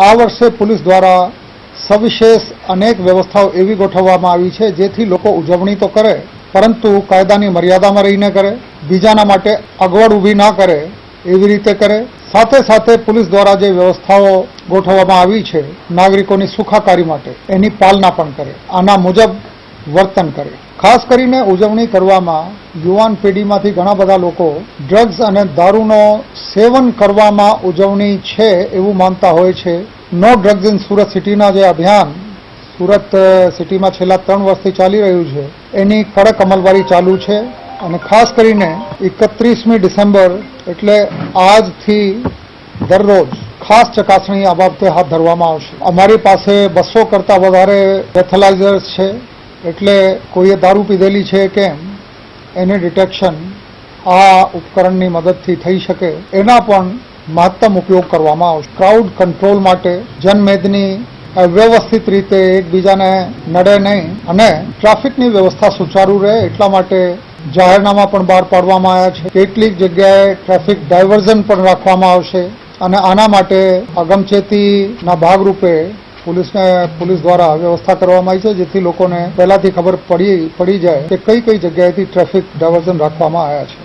આ વર્ષે પોલીસ દ્વારા સવિશેષ અનેક વ્યવસ્થાઓ એવી ગોઠવવામાં આવી છે, જેથી લોકો ઉજવણી તો કરે, પરંતુ કાયદાની મર્યાદામાં રહીને કરે, બીજાના માટે અગવડ ઊભી ના કરે, એવી રીતે કરે. સાથે સાથે પોલીસ દ્વારા જે વ્યવસ્થાઓ ગોઠવવામાં આવી છે, નાગરિકોની સુખાકારી માટે, એની પાલના પણ કરે. આના મુજબ વર્તન કરે. ખાસ કરીને ઉજવણી કરવામાં યુવાન પેઢીમાંથી ઘણા બધા લોકો ડ્રગ્સ અને દારૂનો સેવન કરવામાં ઉજવણી છે એવું માનતા હોય છે. નો ડ્રગ્સ ઇન સુરત સિટીના જે અભિયાન સુરત સિટીમાં છેલ્લા ત્રણ વર્ષથી ચાલી રહ્યું છે, એની કડક અમલવારી ચાલુ છે અને ખાસ કરીને એકત્રીસમી ડિસેમ્બર એટલે આજથી દરરોજ ખાસ ચકાસણી આ બાબતે હાથ ધરવામાં આવશે. અમારી પાસે બસો કરતાં વધારે બેથલાઇઝર્સ છે. એટલે કોઈએ દારૂ પીધેલી છે કેમ? એની ડિટેક્શન આ ઉપકરણની મદદથી થઈ શકે. એના પણ મહત્તમ ઉપયોગ કરવામાં આવશે. ક્રાઉડ કંટ્રોલ માટે જનમેદની વ્યવસ્થિત રીતે એકબીજાને નડે નહીં અને ટ્રાફિકની વ્યવસ્થા સુચારુ રહે એટલા માટે જાહેરનામા પણ બહાર પાડવામાં આવ્યા છે. કેટલીક જગ્યાએ ટ્રાફિક ડાયવર્ઝન પણ રાખવામાં આવશે અને આના માટે અગમચેતીના ભાગરૂપે પોલીસને પોલીસ દ્વારા વ્યવસ્થા કરવામાં આવી છે, જેથી લોકોને પહેલાથી ખબર પડી પડી જાય કે કઈ કઈ જગ્યાએથી ટ્રાફિક ડાયવર્ઝન રાખવામાં આવ્યા છે.